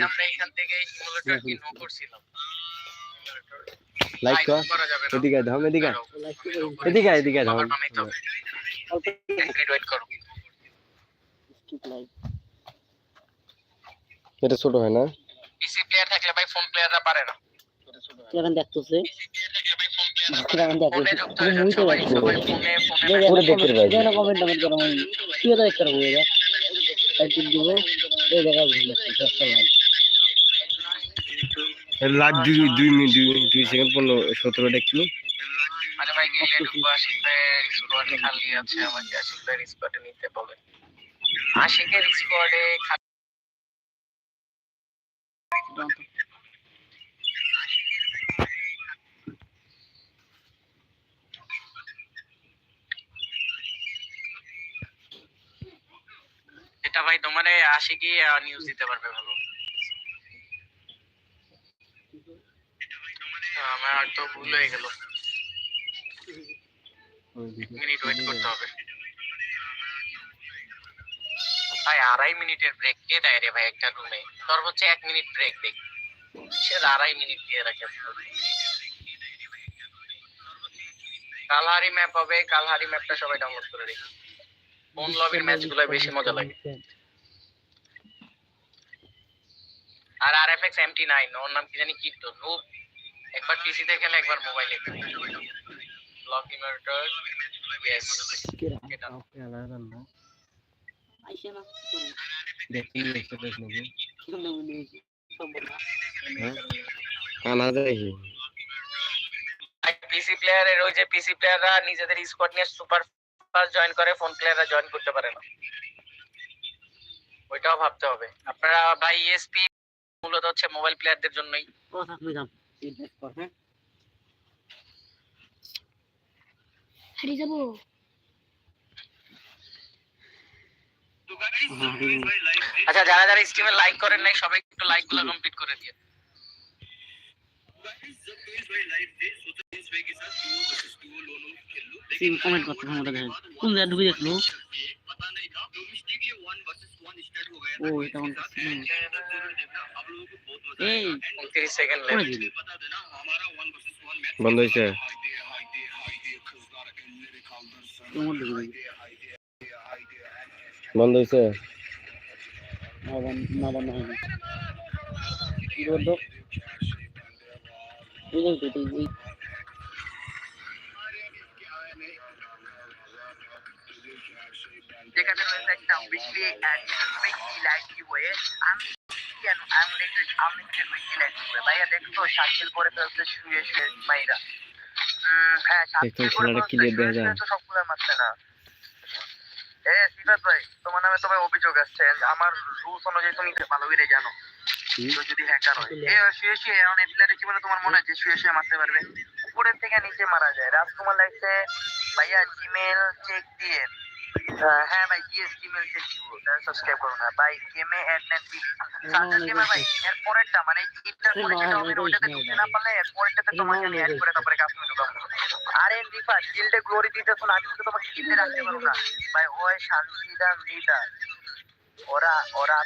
আমরা এখান থেকে ইমুলেটর কি নো করছিলাম লাইক কর এদিকে এদিকে এদিকে এদিকে আয়, ধাম আবার বানাইতে হবে অল্প মিনিট ওয়েট করো এটা ছোট হয় না পিসি প্লেয়ার থাকলে ভাই ফোন প্লেয়াররা পারে না দেখতেছে হয়ে লাইভ দুই দুই মিনিট দুই দুই সেকেন্ড পনেরো সতেরোটা কি আরে ভাই গেলে ঢুকবো আশিকের স্কোয়াডে খালি আছে আমাকে আশিকের স্কোয়াডে নিতে বলে আশিকের স্কোয়াডে এটা ভাই তোমারে আশিকই নিউজ দিতে পারবে ভালো। আমার তো ভুল হয়ে গেল। মিনিট ওয়েট করতে হবে। ভাই, আড়াই মিনিটের ব্রেক কে দেয় রে ভাই একটা রুমে সর্বোচ্চ এক মিনিট ব্রেক দেখ। সে আড়াই মিনিট দিয়ে রাখে। কালহারি ম্যাপ হবে, কালহারি ম্যাপটা সবাই ডাউনলোড করে রেখে। কোন লবির ম্যাচগুলো বেশি মজা লাগে। আর আর এফ এক্স এমটি নাইন ওর নাম কি জানি কিট্টো নুব একবার পিসিতে খেলে একবার মোবাইলে খেলে। ব্লক ইনভার্টার ইয়েস দেখি হ্যাঁ কানা যায় পিসি প্লেয়ারের ওই যে পিসি প্লেয়াররা নিজেদের স্কোয়াড নিয়ে সুপার ফাস্ট জয়েন করে ফোন প্লেয়াররা জয়েন করতে পারে না। ওইটাও ভাবতে হবে। আপনারা ভাই ইএসপি মূলত হচ্ছে মোবাইল প্লেয়ারদের জন্যই। ফিডব্যাক কর হ্যাঁ হারিয়ে যাব। আচ্ছা যারা যারা স্ট্রিমে লাইক করেন নাই সবাই একটু লাইকগুলো কমপ্লিট করে দিয়ে সিম কমেন্ট করতে আমাদের দেখেন কোন জায়গায় ঢুকে দেখল ও এটা কোন এই উনত্রিশ সেকেন্ড করে লেফট দিলি বন্ধ হয়েছে তোমার ঢুকে দিলি বন্ধ হয়েছে না বন্ধ না বন্ধ হয়নি কি বলতো এই যে যেখানে রয়েছে একটা উইকলি উইকলি লাইক গিভওয়ে আমি কেন? আমি একটু আমি উইকলি লাইক গিভওয়ে ভাইয়া দেখতো সাইকেল করে শুয়ে শুয়ে মাইরা। হ্যাঁ সাইকেল করে দেখা তো সবগুলো মারছে না। এ সিফাত ভাই তোমার নামে তোমার অভিযোগ আসছে। আমার রুলস অনুযায়ী তুমি ভালো করে জানো। তো যদি হ্যাকার হয়। এ শুয়ে শুয়ে এখন প্লেয়ারের জীবনে তোমার মনে হয় যে শুয়ে শুয়ে মারতে পারবে? উপরের থেকে নিচে মারা যায়। রাজকুমার লাগছে ভাইয়া জিমেল চেক দিয়ে হ্যাঁ ভাই জিএস জিমেল চেক দিব সাবস্ক্রাইব করুন না। ভাই গেমে অ্যাড নেন প্লিজ সাজেস্ট গেমে ভাই এর পরেরটা মানে ইটটার পরে যেটা হবে ওটাতে ঢুকতে না পারলে এর পরেরটাতে তোমাকে আমি অ্যাড করে তারপরে কাজ করে ঢুকাবো। আরে রিফা গিল্ডে গ্লোরি দিতেছ না আমি তো তোমাকে গিল্ডে রাখতে পারব না। ভাই ওই শান্তিদা মৃদা ওরা ওরা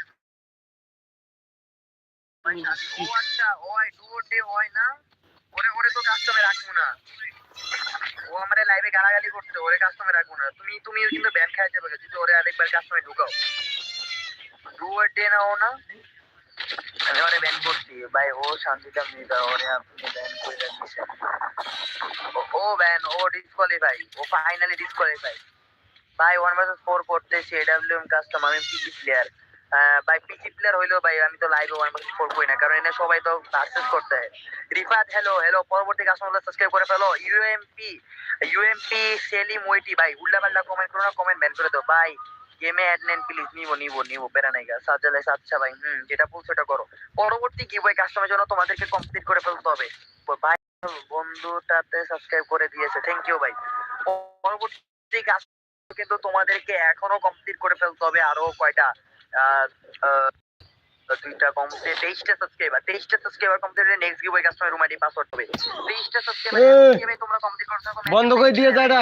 ও আচ্ছা ওই ডুও ডে হয় না? ওরে ওরে তো কাস্টমে রাখব না। ও আমারে লাইভে গালাগালি করছে, ওরে রাখব না। তুমি তুমি কিন্তু ব্যান খাই যাবে ওরে আরেকবার ঢুকাও। ডুও ডে না ও না। আমি ওরে ব্যান করছি। ভাই, ও শান্তিটা মৃদা ওরে আপনি ব্যান করে দিয়েছেন। ও- ব্যান ও ডিসকোয়ালিফাই ও ফাইনালি ডিসকোয়ালিফাই ভাই ওয়ান ভার্সেস ফোর করতেছি এডাব্লিউএম কাস্টম আমি পিসি প্লেয়ার ভাই প্লেয়ার হইলেও ভাই, আমি তো ওয়ান না। কারণ এনে সবাই তো করতে। রিফাত হ্যালো হ্যালো পরবর্তী সাবস্ক্রাইব করে ফেলো। ইউএমপি ইউএমপি সেলিম ভাই উল্টা পাল্টা কমেন্ট করো না কমেন্ট ব্যান করে দাও। ভাই গেমে অ্যাড নেন প্লিজ বেড়া নাই আচ্ছা ভাই, হুম, যেটা বলছো সেটা করো। পরবর্তী গিভওয়ে কাস্টমার জন্য তোমাদেরকে কমপ্লিট করে ফেলতে হবে। ভাই বন্ধুটাতে সাবস্ক্রাইব করে দিয়েছে। থ্যাংক ইউ ভাই। পরবর্তী কাজ কিন্তু তোমাদেরকে এখনও কমপ্লিট করে ফেলতে হবে আরও কয়টা? দুইটা কমপ্লিট তেইশটা সাবস্ক্রাইবার তেইশটা সাবস্ক্রাইবার কমপ্লিট হলে next customer room ID password হবে। তেইশটা সাবস্ক্রাইবার তোমরা কমপ্লিট করতে বন্ধ করে দিয়ে যা এটা।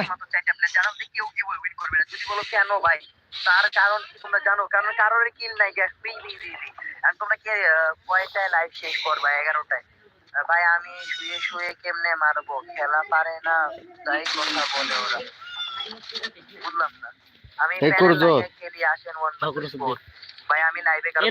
প্লেয়ার জানো যে কেউ গিভ উইন করবে না। যদি বলো কেন ভাই? তার কারণ কি তোমরা জানো? কারণ কারোর কিল নাই গ্যাস আর তোমরা কে কয়টায় লাইভ শেষ করবা? এগারোটায়। ভাই আমি শুয়ে শুয়ে কেমনে মারবো? খেলা পারে না তাই কথা বলে ওরা। বুঝলাম না। আমি এই করে দাও। খেলি আসেন ওয়ান भाई आम्ही नाही बेकार